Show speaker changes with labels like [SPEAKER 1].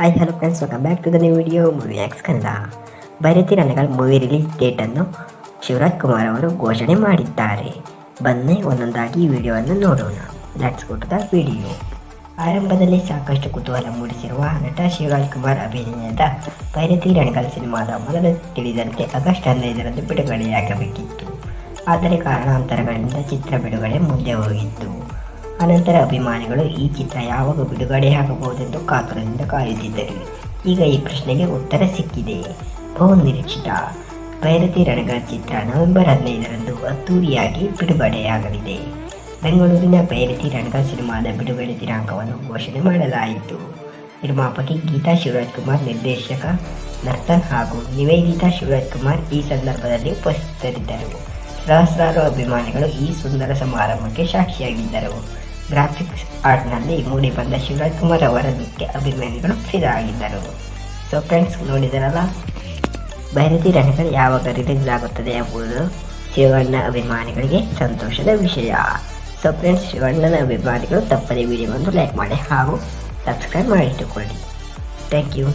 [SPEAKER 1] Hi hello friends welcome back to the new video movie axe Kannada Bhairathi Ranagal movie release ಡೇಟನ್ನು ಶಿವರಾಜ್ ಕುಮಾರ್ ಅವರು ಘೋಷಣೆ ಮಾಡಿದ್ದಾರೆ. ಬನ್ನಿ ಒಂದೊಂದಾಗಿ ವಿಡಿಯೋವನ್ನು ನೋಡೋಣ. Let's go to the video ಆರಂಭದಲ್ಲಿ ಸಾಕಷ್ಟು ಕುತೂಹಲ ಮೂಡಿಸಿರುವ ನಟ ಶಿವರಾಜ್ ಕುಮಾರ್ ಅಭಿನಯದ ಭೈರತಿ ರಣಗಲ್ ಸಿನಿಮಾದ ಮೊದಲು ತಿಳಿದಂತೆ ಆಗಸ್ಟ್ ಹದಿನೈದರಂದು ಬಿಡುಗಡೆಯಾಗಬೇಕಿತ್ತು. ಆದರೆ ಕಾರಣಾಂತರಗಳಿಂದ ಚಿತ್ರ ಬಿಡುಗಡೆ ಮುಂದೆ ಹೋಗಿತ್ತು. ಅನಂತರ ಅಭಿಮಾನಿಗಳು ಈ ಚಿತ್ರ ಯಾವಾಗ ಬಿಡುಗಡೆಯಾಗಬಹುದೆಂದು ಕಾತುರದಿಂದ ಕಾಯುತ್ತಿದ್ದರು. ಈಗ ಈ ಪ್ರಶ್ನೆಗೆ ಉತ್ತರ ಸಿಕ್ಕಿದೆ. ಬಹು ನಿರೀಕ್ಷಿತ. ಭೈರತಿ ರಣಗಳ ಚಿತ್ರ ನವೆಂಬರ್ ಹದಿನೈದರಂದು ಅದ್ದೂರಿಯಾಗಿ ಬಿಡುಗಡೆಯಾಗಲಿದೆ. ಬೆಂಗಳೂರಿನ ಭೈರತಿ ರಣಗಳ ಸಿನಿಮಾದ ಬಿಡುಗಡೆ ದಿನಾಂಕವನ್ನು ಘೋಷಣೆ ಮಾಡಲಾಯಿತು. ನಿರ್ಮಾಪಕಿ ಗೀತಾ ಶಿವರಾಜ್ ಕುಮಾರ್ ನಿರ್ದೇಶಕ ನರ್ತನ್ ಹಾಗೂ ನಿವೇದಿತಾ ಶಿವರಾಜ್ ಕುಮಾರ್ ಈ ಸಂದರ್ಭದಲ್ಲಿ ಉಪಸ್ಥಿತರಿದ್ದರು. ಸಹಸ್ರಾರು ಅಭಿಮಾನಿಗಳು ಈ ಸುಂದರ ಸಮಾರಂಭಕ್ಕೆ ಸಾಕ್ಷಿಯಾಗಿದ್ದರು. ಗ್ರಾಫಿಕ್ಸ್ ಆರ್ಟ್ನಲ್ಲಿ ಮೂಡಿಬಂದ ಶಿವರಾಜ್ ಕುಮಾರ್ ಅವರ ನೃತ್ಯ ಅಭಿಮಾನಿಗಳು ಫಿದಾ ಆಗಿದ್ದರು ಸೊ ಫ್ರೆಂಡ್ಸ್ ನೋಡಿದರಲ್ಲ? ಭೈರತಿ ರಣಗಳು ಯಾವಾಗ ರಿಲೀಸ್ ಆಗುತ್ತದೆ ಎಂಬುದು ಶಿವಣ್ಣ ಅಭಿಮಾನಿಗಳಿಗೆ ಸಂತೋಷದ ವಿಷಯ. ಸೊ ಫ್ರೆಂಡ್ಸ್ ಶಿವಣ್ಣನ ಅಭಿಮಾನಿಗಳು ತಪ್ಪದೇ ವಿಡಿಯೋವನ್ನು ಲೈಕ್ ಮಾಡಿ ಹಾಗೂ ಸಬ್ಸ್ಕ್ರೈಬ್ ಮಾಡಿಟ್ಟುಕೊಳ್ಳಿ. Thank you